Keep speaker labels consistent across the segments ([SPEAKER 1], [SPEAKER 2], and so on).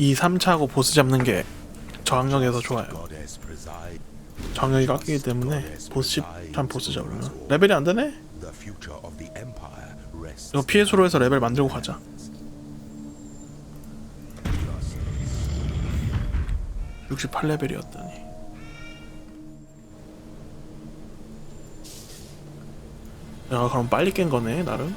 [SPEAKER 1] 이 3차하고 보스 잡는 게 저항력에서 좋아요. 저항력이 깎이기 때문에 보스 10참 보스 잡으면 레벨이 안 되네? 이거 피해수로 해서 레벨 만들고 가자. (68 레벨이었다니) 야 그럼 빨리 깬 거네 나름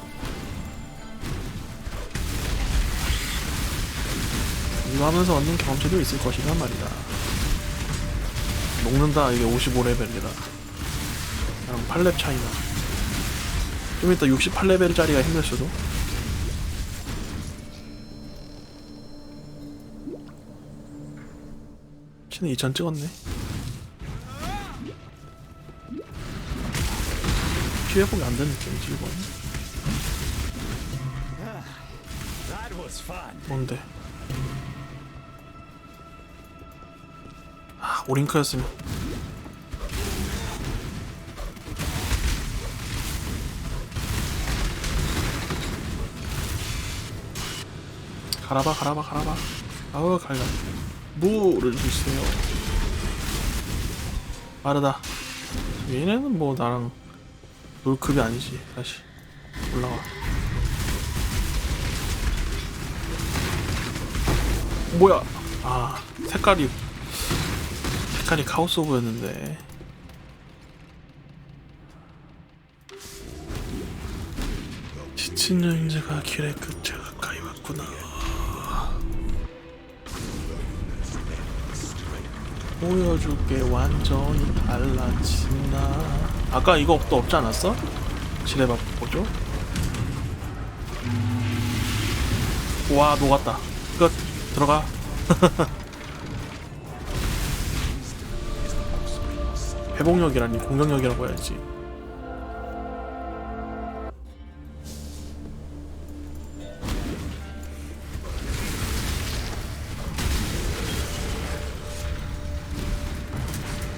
[SPEAKER 1] 이거 하면서 얻는 경험치도 있을 것이란 말이다. 녹는다 이게 55레벨이라 그냥 8렙 차이나. 좀 이따 68레벨짜리가 힘들 수도? 쟤는 2000 찍었네. 피해 보기 안 되는 느낌이지 이건. 뭔데 아 오링크였으면. 가라봐 가라봐 가라봐. 아우 갈라. 물을 주세요. 빠르다. 얘네는 뭐 나랑 놀 급이 아니지. 다시 올라와. 뭐야? 아 색깔이 색깔이 카오스 오브였는데. 지친 여행자가 길의 끝에 가까이 왔구나. 보여줄게 완전히 달라진다. 아까 이거 또 없지 않았어? 지뢰밥 뭐죠? 와 녹았다. 끝. 들어가 회복력이라니 공격력이라고 해야지.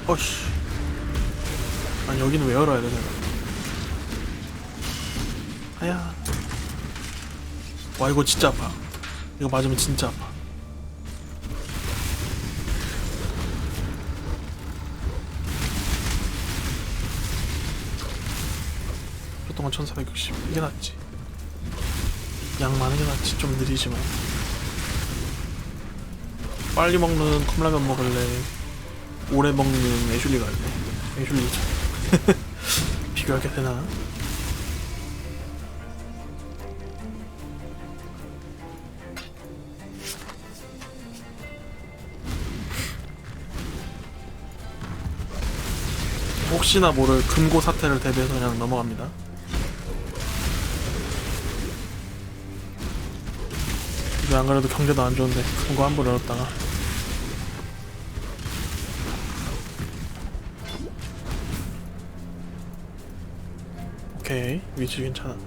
[SPEAKER 1] 어씨. 아니 여기는 왜 열어야 돼 내가 아야. 와 이거 진짜 아파. 이거 맞으면 진짜 아파 보통은 1460 이게 낫지. 양 많은 게 낫지. 좀 느리지만. 빨리 먹는 컵라면 먹을래? 오래 먹는 애슐리 갈래? 애슐리 비교하게 되나? 혹시나 모를 금고 사태를 대비해서 그냥 넘어갑니다. 이게 안 그래도 경제도 안 좋은데 금고 한번 열었다가 오케이 위치 괜찮아.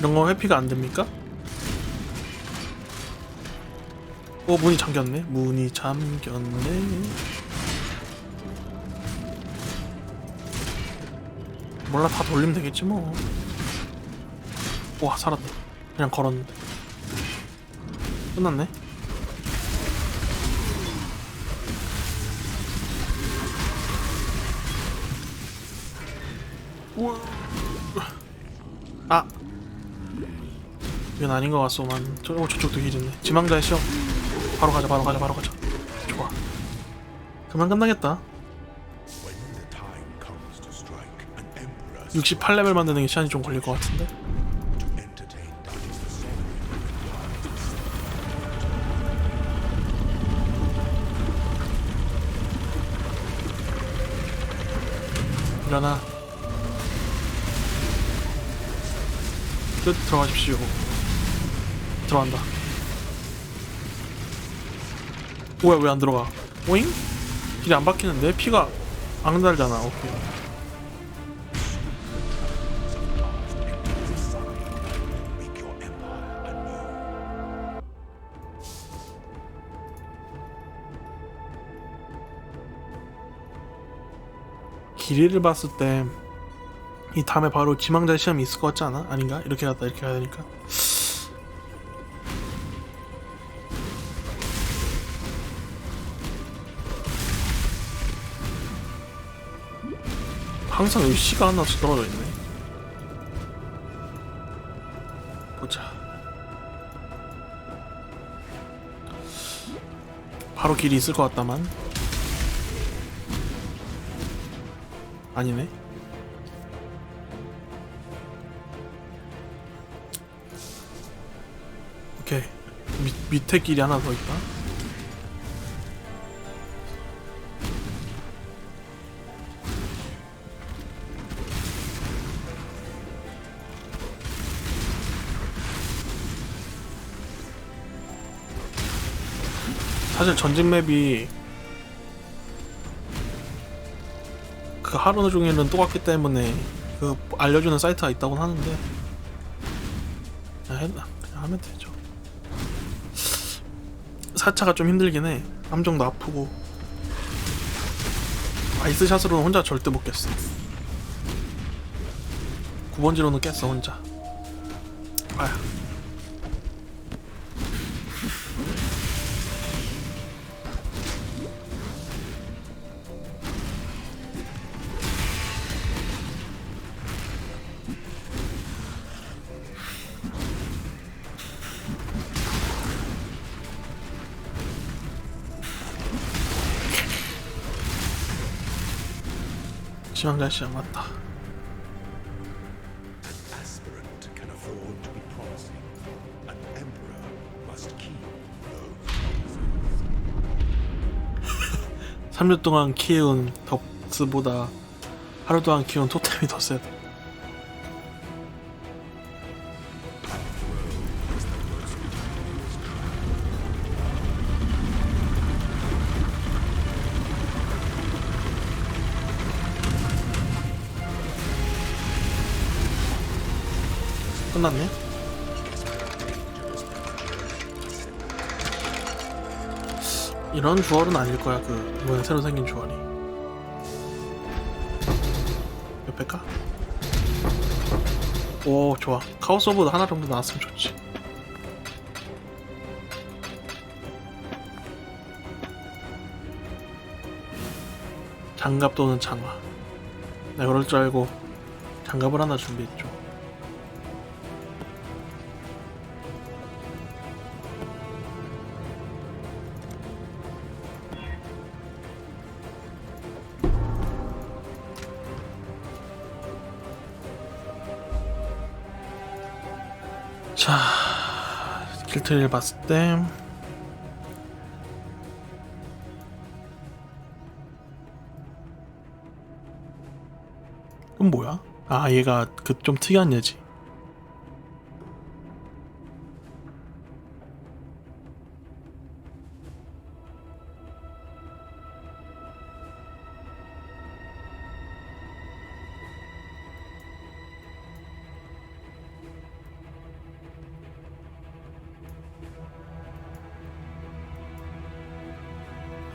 [SPEAKER 1] 이런 거 회피가 안 됩니까? 어 문이 잠겼네. 문이 잠겼네. 몰라 다 돌리면 되겠지 뭐와 살았다. 그냥 걸었는데. 끝났네. 우와. 아. 이건 아닌 것 같소만. 저, 어, 저쪽도 힐이네. 지망자의 시험 바로 가자 바로 가자 바로 가자. 좋아. 그만 끝나겠다. 68레벨 만드는 게 시간이 좀 걸릴 것 같은데? 일어나. 끝. 들어가십시오. 들어간다 뭐야 왜 안 들어가? 오잉? 길이 안 바뀌는데? 피가 안 달잖아 오케이 길이를 봤을 때 이 다음에 바로 지망자 시험이 있을 것 같지 않아? 아닌가? 이렇게 갔다 이렇게 가야 되니까 항상 여기 C가 하나씩 떨어져 있네. 보자. 바로 길이 있을 것 같다만. 아니네. 오케이. 밑, 밑에 길이 하나 더 있다 사실 전직 맵이 그 하루 종일은 똑같기 때문에 그 알려주는 사이트가 있다고 하는데 그냥, 해, 그냥 하면 되죠. 4차가 좀 힘들긴 해. 함정도 아프고. 아이스샷으로는 혼자 절대 못 깼어. 9번지로는 깼어 혼자. 아야 지망자 시험 맞다
[SPEAKER 2] aspirant can afford to be promising. An emperor must keep those
[SPEAKER 1] 3주 동안 키운 덕스보다 하루 동안 키운 토템이 더 세다. 끝났네? 이런 주얼은 아닐 거야 그 이번에 새로 생긴 주얼이. 몇 배까? 오 좋아. 카오스 오브 하나 정도 나왔으면 좋지. 장갑 또는 장화. 내가 그럴 줄 알고 장갑을 하나 준비했죠 길트를 봤을 때 그럼 뭐야? 아, 얘가 그 좀 특이한 얘지.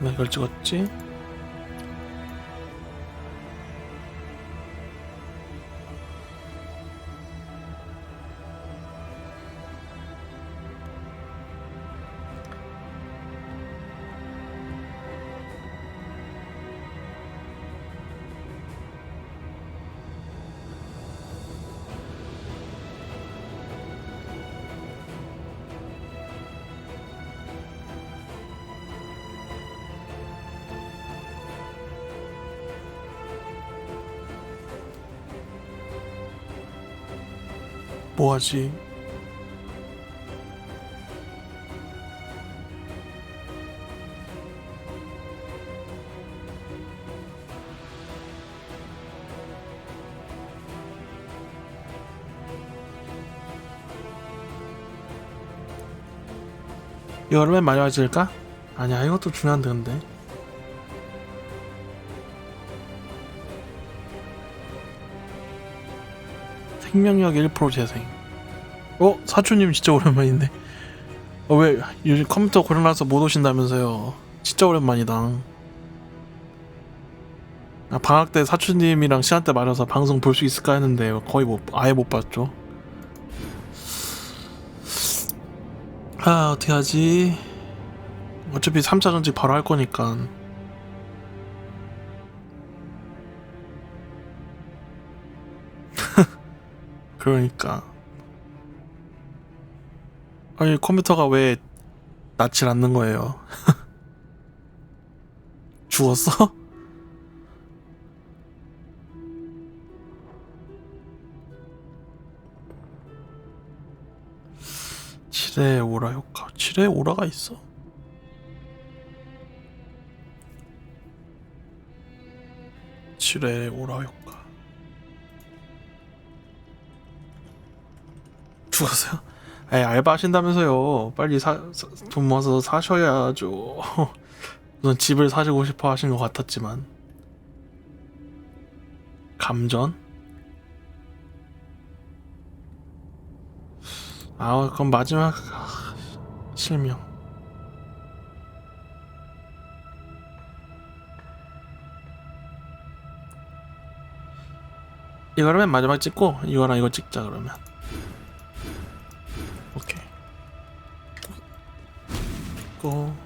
[SPEAKER 1] 나 이걸 찍었지? 뭐하지? 여름에 많이 와질까? 아니야 이것도 중요한데 근데 생명력 1% 재생 어? 사촌님 진짜 오랜만인데 어, 왜 요즘 컴퓨터 고장나서 못 오신다면서요 진짜 오랜만이다 아, 방학 때 사촌님이랑 시간대 맞아서 방송 볼 수 있을까 했는데 거의 못 아예 못 봤죠. 아 어떻게 하지? 어차피 3차 전직 바로 할 거니까. 그러니까. 아니 컴퓨터가 왜 낫질 않는 거예요? 죽었어? 칠의 오라 효과. 칠의 오라가 있어? 칠의 오라 효과. 죽었어요? 에이 알바 하신다면서요. 빨리 사, 사- 돈 모아서 사셔야죠. 우선 집을 사시고 싶어 하신 것 같았지만 감전? 아 그럼 마지막 아, 실명 이거라면 마지막 찍고 이거랑 이거 찍자 그러면 오케이 고